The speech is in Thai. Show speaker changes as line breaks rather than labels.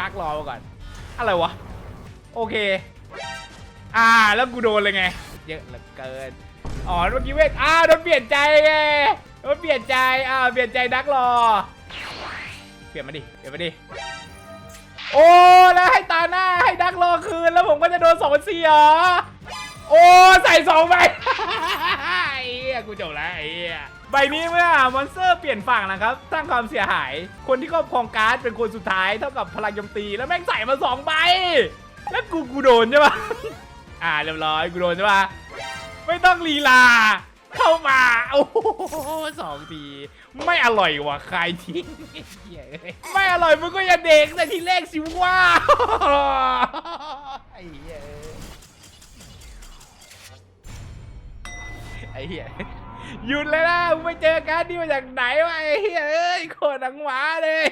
ดักรอมาก่อน อะไรวะ โอเค อ่า แล้วกูโดนเลยไง เยอะเหลือเกิน อ๋อ เมื่อกี้เวทอ้าวโดนเปลี่ยนใจไงโดนเปลี่ยนใจ อ้าวเปลี่ยนใจดักรอ เปลี่ยนมาดิ เปลี่ยนมาดิ โอ้ แล้วให้ตาหน้าให้ดักรอคืน แล้วผมก็จะโดนสองเสียเหรอโอ้ ใส่สองไอ้เหี้ย กูจบแล้วไอ้เหี้ยใบนี้เมื่อมอนสเตอร์เปลี่ยนฝั่งนะครับสร้างความเสียหาย คนที่ครอบครองการ์ดเป็นคนสุดท้ายเท่ากับพลังโจมตีแล้วแม่งใส่มาสองใบ แล้วกูกูโดนใช่ปะอ่าเรียบร้อยกูโดนใช่ปะไม่ต้องลีลา เข้ามาโอ้โหสองทีไม่อร่อยว่ะใครทิ้งเหี้ยเอ้ยไม่อร่อยมึงก็อย่าเด็กแต่ทีแรกสิว่า ไอ้เหี้ยหยุดเลยนะมึงไปเจอการดนี่มาจากไหนวะไอ้เหี้ยเอ้ยโคตรหนังหมาเลย